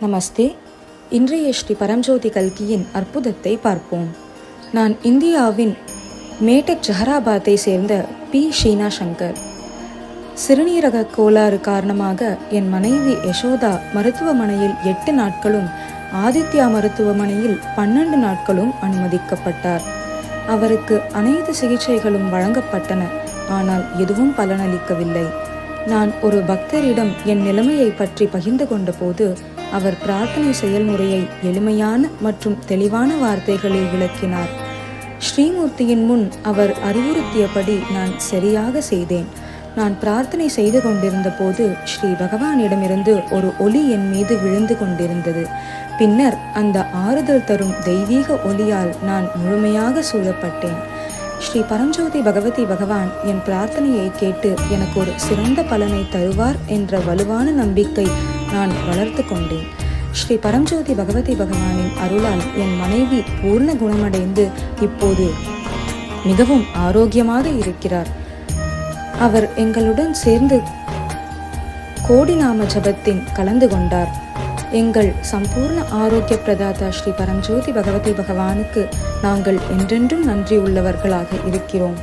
நமஸ்தே. இன்றைய ஸ்ரீ பரம்ஜோதி கல்கியின் அற்புதத்தை பார்ப்போம். நான் இந்தியாவின் மேட்டக் ஜஹராபாத்தை சேர்ந்த பி. ஷீனா சங்கர். சிறுநீரக கோளாறு காரணமாக என் மனைவி யசோதா மருத்துவமனையில் எட்டு நாட்களும் ஆதித்யா மருத்துவமனையில் பன்னெண்டு நாட்களும் அனுமதிக்கப்பட்டார். அவருக்கு அனைத்து சிகிச்சைகளும் வழங்கப்பட்டன. ஆனால் எதுவும் பலனளிக்கவில்லை. நான் ஒரு பக்தரிடம் என் நிலைமையை பற்றி பகிர்ந்து கொண்டபோது அவர் பிரார்த்தனை செயல்முறையை எளிமையான மற்றும் தெளிவான வார்த்தைகளில் விளக்கினார். ஸ்ரீமூர்த்தியின் முன் அவர் அறிவுறுத்தியபடி நான் சரியாக செய்தேன். நான் பிரார்த்தனை செய்து கொண்டிருந்த போது ஸ்ரீ பகவானிடமிருந்து ஒரு ஒளி என் மீது விழுந்து கொண்டிருந்தது. பின்னர் அந்த ஆறுதல் தரும் தெய்வீக ஒளியால் நான் முழுமையாக சூழப்பட்டேன். ஸ்ரீ பரஞ்சோதி பகவதி பகவான் என் பிரார்த்தனையை கேட்டு எனக்கு ஒரு சிறந்த பலனை தருவார் என்ற வலுவான நம்பிக்கை நான் வளர்த்து கொண்டேன். ஸ்ரீ பரஞ்சோதி பகவதி பகவானின் அருளால் என் மனைவி பூர்ண குணமடைந்து இப்போது மிகவும் ஆரோக்கியமாக இருக்கிறார். அவர் எங்களுடன் சேர்ந்து கோடி நாம ஜபத்தின் கலந்து கொண்டார். எங்கள் சம்பூர்ண ஆரோக்கிய பிரதாதா ஸ்ரீ பரஞ்சோதி பகவதி பகவானுக்கு நாங்கள் என்றென்றும் நன்றி உள்ளவர்களாக இருக்கிறோம்.